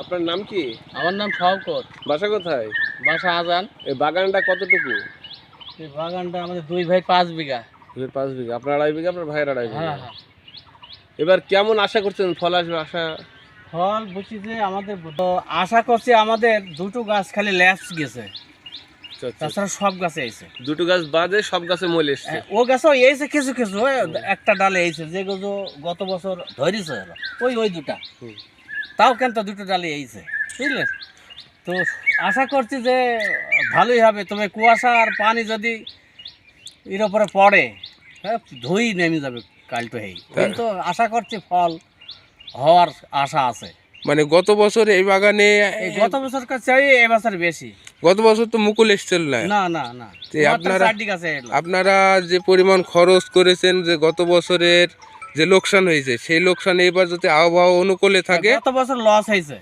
আপনার নাম কি? আমার নাম শওকত। বাসা কোথায়? বাসা আজান। এই বাগানটা কতটুকু? এই বাগানটা আমাদের দুই ভাই পাঁচ বিঘা। দুই পাঁচ বিঘা। আপনার আড়াই বিঘা আপনার ভাইয়ের আড়াই বিঘা? হ্যাঁ হ্যাঁ। এবার কেমন আশা করছেন ফল আসবে? আশা ফল বুঝছি যে আমাদের তো আশা করছি আমাদের দুটো গাছ খালি ল্যাপস গেছে। আচ্ছা, আচ্ছা। তাছাড়া সব গাছে এইছে দুটো গাছ বাদে সব গাছে মল এসছে। ও গাছও এইছে কিছু কিছু একটা ডালে এইছে যেগুলো গত বছর ধরেছে ওই ওই দুটা। তাও কেন তো দুটো ডালে এইছে বুঝলে? তো আশা করছি যে ভালোই হবে। তবে কুয়াশা আর পানি যদি এর উপরে পড়ে হ্যাঁ ধুই নেমে যাবে কালটো হেই কিন্তু আশা করছি ফল হওয়ার আশা আছে। মানে গত বছর এই বাগানে গত বছর কাছে এবছর বেশি। গত বছর তো মুকুল এসছিল না? না না না। আপনারা- আপনারা যে পরিমাণ খরচ করেছেন যে গত বছরের যে লোকসান হয়েছে সেই লোকসান এবার যদি আবহাওয়া অনুকূলে থাকে গত বছর লস হয়েছে।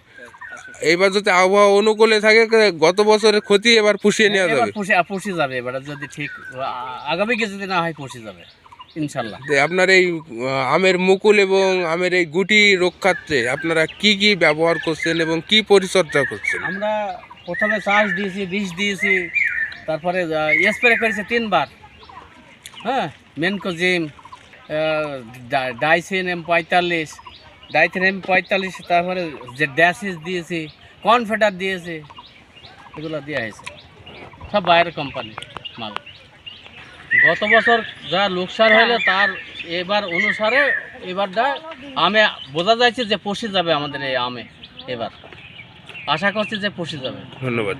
এবার যদি আবহাওয়া অনুকূলে থাকে গত বছরের ক্ষতি এবার পুষিয়ে নেওয়া যাবে। পুষে পুষে যাবে এবার যদি ঠিক আগামী কিছু যদি না হয় পুষে যাবে ইনশাল্লাহ। আপনার এই আমের মুকুল এবং আমের এই গুটি রক্ষার্থে আপনারা কি কি ব্যবহার করছেন এবং কি পরিচর্যা করছেন? আমরা প্রথমে চাষ দিয়েছি বিষ দিয়েছি তারপরে স্প্রে করেছি তিনবার। হ্যাঁ মেনকোজিম ডাইসেন এম পঁয়তাল্লিশ ডাইথিন এম পঁয়তাল্লিশ তারপরে যে ড্যাসিস দিয়েছে কনফেটার দিয়েছে এগুলো দেওয়া হয়েছে। সব বাইরের কোম্পানি মাল। গত বছর যা লোকসান হ্যাঁ। হলে তার এবার অনুসারে এবারটা আমে বোঝা যাচ্ছে যে পশে যাবে আমাদের এই আমে এবার। আশা করছি যে পশে যাবে। ধন্যবাদ।